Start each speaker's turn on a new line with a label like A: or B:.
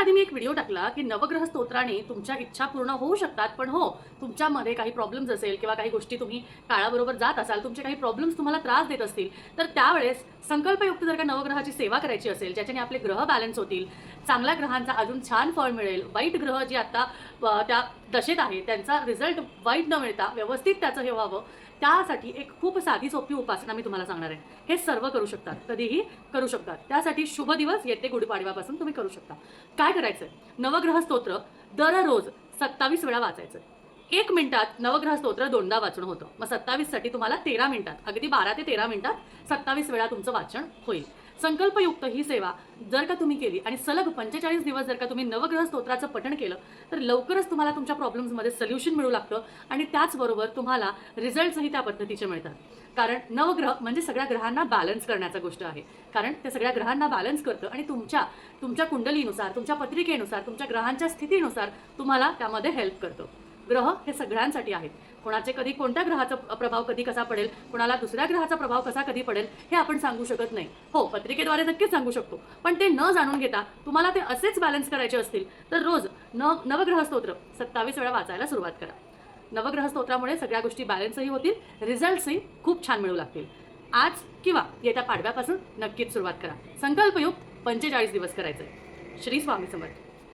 A: आधी मी एक व्हिडिओ टाकला की नवग्रह स्तोत्राने तुमच्या इच्छा पूर्ण होऊ शकतात पण हो तुमच्यामध्ये काही प्रॉब्लेम्स असेल किंवा काही गोष्टी तुम्ही काळाबरोबर जात असाल तुमचे काही प्रॉब्लेम्स तुम्हाला त्रास देत असतील तर त्यावेळेस संकल्पयुक्त जर का नवग्रहाची सेवा करायची असेल ज्याच्याने आपले ग्रह बॅलन्स होतील चांगल्या ग्रहांचा अजून छान फळ मिळेल. वाईट ग्रह जे आता त्या दशेत आहे त्यांचा रिझल्ट वाईट न मिळता व्यवस्थित त्याचं हे व्हावं. त्यासाठी एक खूप साधी सोपी उपासना मी तुम्हाला सांगणार आहे. हे सर्व करू शकतात. कधीही करू शकतात. त्यासाठी शुभ दिवस येते गुढीपाडव्यापासून तुम्ही करू शकता. काय करायचं नवग्रह स्तोत्र दररोज सत्तावीस वेळा वाचायचं एक मिनिटात नवग्रह स्तोत्र दोनदा वाचणं होतं. मग सत्तावीससाठी तुम्हाला तेरा मिनिटात अगदी बारा ते तेरा मिनिटात सत्तावीस वेळा तुमचं वाचन होईल. संकल्पयुक्त ही सेवा जर का तुम्ही केली आणि सलग पंचेचाळीस दिवस जर का तुम्ही नवग्रह स्तोत्राचं पठण केलं तर लवकरच तुम्हाला तुमच्या प्रॉब्लेम्समध्ये सोल्युशन मिळू लागतं आणि त्याचबरोबर तुम्हाला रिझल्ट्सही त्या पद्धतीचे मिळतात. कारण नवग्रह म्हणजे सगळ्या ग्रहांना बॅलन्स करण्याचा गोष्ट आहे. कारण ते सगळ्या ग्रहांना बॅलन्स करतं आणि तुमच्या तुमच्या कुंडलीनुसार तुमच्या पत्रिकेनुसार तुमच्या ग्रहांच्या स्थितीनुसार तुम्हाला त्यामध्ये हेल्प करतं. ग्रह हे सगळ्यांसाठी आहेत. कोणाचे कधी कोणत्या ग्रहाचा प्रभाव कधी कसा पडेल कोणाला दुसऱ्या ग्रहाचा प्रभाव कसा कधी पडेल हे आपण सांगू शकत नाही. हो पत्रिकेद्वारे नक्कीच सांगू शकतो. पण ते न जाणून घेता तुम्हाला ते असेच बॅलन्स करायचे असतील तर रोज न नवग्रह स्तोत्र सत्तावीस वेळा वाचायला सुरुवात करा. नवग्रह स्तोत्रामुळे सगळ्या गोष्टी बॅलन्सही होतील रिझल्ट्सही खूप छान मिळू लागतील. आज किंवा येत्या पाडव्यापासून नक्कीच सुरुवात करा. संकल्पयुक्त पंचेचाळीस दिवस करायचे श्री स्वामी समर्थ.